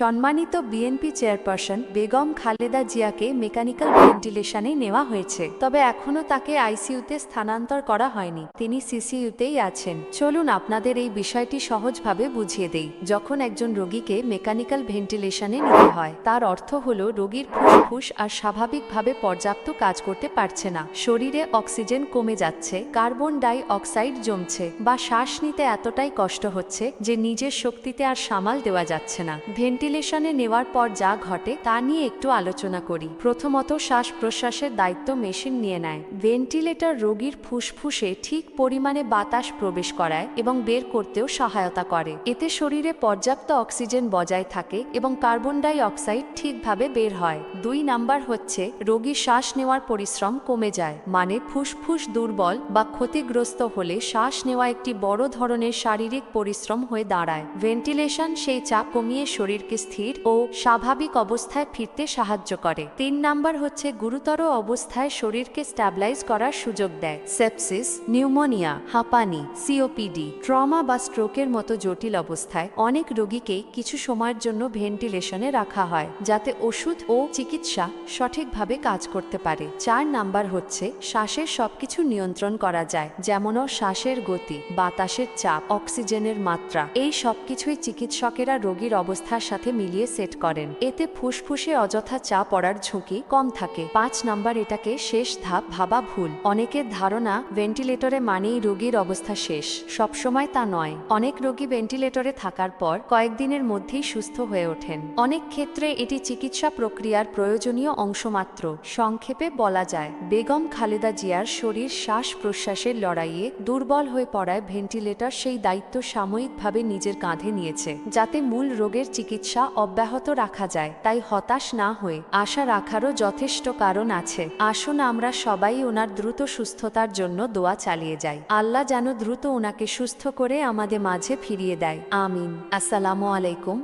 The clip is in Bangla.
সম্মানিত বিএনপি চেয়ারপারসন বেগম খালেদা জিয়াকে মেকানিক্যাল ভেন্টিলেশনে নেওয়া হয়েছে, তবে এখনও তাকে আইসিইউতে স্থানান্তর করা হয়নি। তিনি সিসিইউতেই আছেন। চলুন আপনাদের এই বিষয়টি সহজভাবে বুঝিয়ে দেই। যখন একজন রোগীকে মেকানিক্যাল ভেন্টিলেশনে নিতে হয়, তার অর্থ হল রোগীর ফুসফুস আর স্বাভাবিকভাবে পর্যাপ্ত কাজ করতে পারছে না। শরীরে অক্সিজেন কমে যাচ্ছে, কার্বন ডাই অক্সাইড জমছে বা শ্বাস নিতে এতটাই কষ্ট হচ্ছে যে নিজের শক্তিতে আর সামাল দেওয়া যাচ্ছে না। ভেন্টিলেশনে নেওয়ার পর যা ঘটে তা নিয়ে একটু আলোচনা করি। প্রথমত শ্বাস প্রশ্বাসের দায়িত্ব মেশিন নিয়ে নেয়। ভেন্টিলেটর রোগীর ফুসফুসে ঠিক পরিমাণে বাতাস প্রবেশ করায় এবং বের করতেও সহায়তা করে। এতে শরীরে পর্যাপ্ত অক্সিজেন বজায় থাকে এবং কার্বন ডাই অক্সাইড ঠিকভাবে বের হয়। দুই নাম্বার হচ্ছে, রোগী শ্বাস নেওয়ার পরিশ্রম কমে যায় মানে ফুসফুস দুর্বল বা ক্ষতিগ্রস্ত হলে শ্বাস নেওয়া একটি বড় ধরনের শারীরিক পরিশ্রম হয়ে দাঁড়ায়। ভেন্টিলেশন সেই চাপ কমিয়ে শরীরকে স্থির ও স্বাভাবিক অবস্থায় ফিরতে সাহায্য করে। তিন নাম্বার হচ্ছে গুরুতর অবস্থায় শরীরকে স্ট্যাবলাইজ করার সুযোগ দেয়। সেপসিস, নিউমোনিয়া, হাঁপানি সিওপিডি ট্রমা বা স্ট্রোকের মতো জটিল অবস্থায় অনেক রোগীকেই কিছু সময়ের জন্য ভেন্টিলেশনে রাখা হয়, যাতে ওষুধ ও চিকিৎসা সঠিকভাবে কাজ করতে পারে। চার নাম্বার হচ্ছে শ্বাসের সবকিছু নিয়ন্ত্রণ করা যায়, যেমনও শ্বাসের গতি, বাতাসের চাপ, অক্সিজেনের মাত্রা। এই সবকিছুই চিকিৎসকেরা রোগীর অবস্থার সাথে মিলিয়ে সেট করেন। এতে ফুসফুসে অযথা চা পড়ার ঝুঁকি কম থাকে। পাঁচ নাম্বার এটাকে শেষ ধাপ ভাবা ভুল। অনেকের ধারণা, ভেন্টিলেটরে মানেই রোগীর অবস্থা শেষ। সবসময় তা নয়। অনেক রোগী ভেন্টিলেটরে থাকার পর কয়েকদিনের মধ্যেই সুস্থ হয়ে ওঠেন। অনেক ক্ষেত্রে এটি চিকিৎসা প্রক্রিয়ার প্রয়োজনীয় অংশ মাত্র সংক্ষেপে বলা যায়, বেগম খালেদা জিয়ার শরীর শ্বাস প্রশ্বাসের লড়াইয়ে দুর্বল হয়ে পড়ায় ভেন্টিলেটর সেই দায়িত্ব সাময়িকভাবে নিজের কাঁধে নিয়েছে, যাতে মূল রোগের চিকিৎসা অব্যাহত রাখা যায়, তাই হতাশ না হয়ে আশা রাখারও যথেষ্ট কারণ আছে। আসুন আমরা সবাই ওনার দ্রুত সুস্থতার জন্য দোয়া চালিয়ে যাই। আল্লাহ যেন দ্রুত ওনাকে সুস্থ করে আমাদের মাঝে ফিরিয়ে দেয়। আমিন। আসসালামু আলাইকুম।